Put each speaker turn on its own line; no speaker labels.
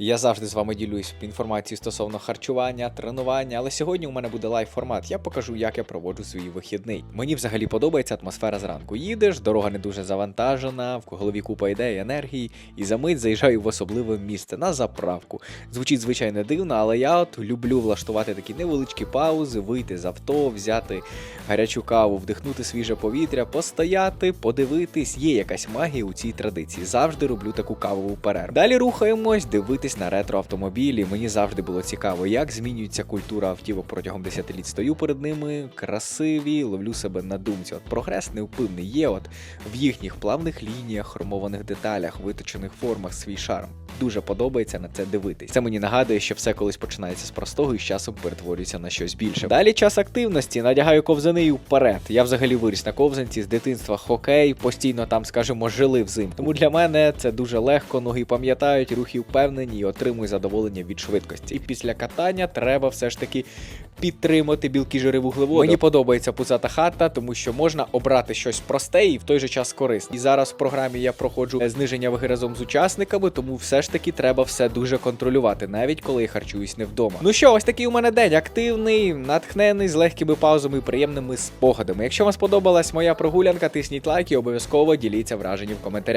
Я завжди з вами ділюсь інформацією стосовно харчування, тренування, але сьогодні у мене буде лайв формат. Я покажу, як я проводжу свій вихідний. Мені взагалі подобається атмосфера зранку. Їдеш, дорога не дуже завантажена, в голові купа ідей, енергії, і за мить заїжджаю в особливе місце на заправку. Звучить звичайно дивно, але я от люблю влаштувати такі невеличкі паузи, вийти з авто, взяти гарячу каву, вдихнути свіже повітря, постояти, подивитись. Є якась магія у цій традиції. Завжди роблю таку кавову перерву. Далі рухаємось, дивитись на ретроавтомобілі. Мені завжди було цікаво, як змінюється культура автівок протягом десятиліть. Стою перед ними, красиві, ловлю себе на думці. От прогрес невпинний є. От в їхніх плавних лініях, хромованих деталях, виточених формах свій шарм. Дуже подобається на це дивитись. Це мені нагадує, що все колись починається з простого і з часом перетворюється на щось більше. Далі час активності, надягаю ковзани і вперед. Я взагалі виріс на ковзанці з дитинства хокей, постійно там, скажімо, жили взим. Тому для мене це дуже легко, ноги пам'ятають, рухи впевнені і отримую задоволення від швидкості. І після катання треба все ж таки підтримати білки жири вуглеводи. Мені подобається пузата хата, тому що можна обрати щось просте і в той же час корисне. І зараз в програмі я проходжу е, зниження ваги разом з учасниками, тому все ж таки треба все дуже контролювати, навіть коли я харчуюсь не вдома. Ну що, ось такий у мене день активний, натхнений, з легкими паузами і приємними спогадами. Якщо вам сподобалась моя прогулянка, тисніть лайк і обов'язково діліться враженням в коментарях.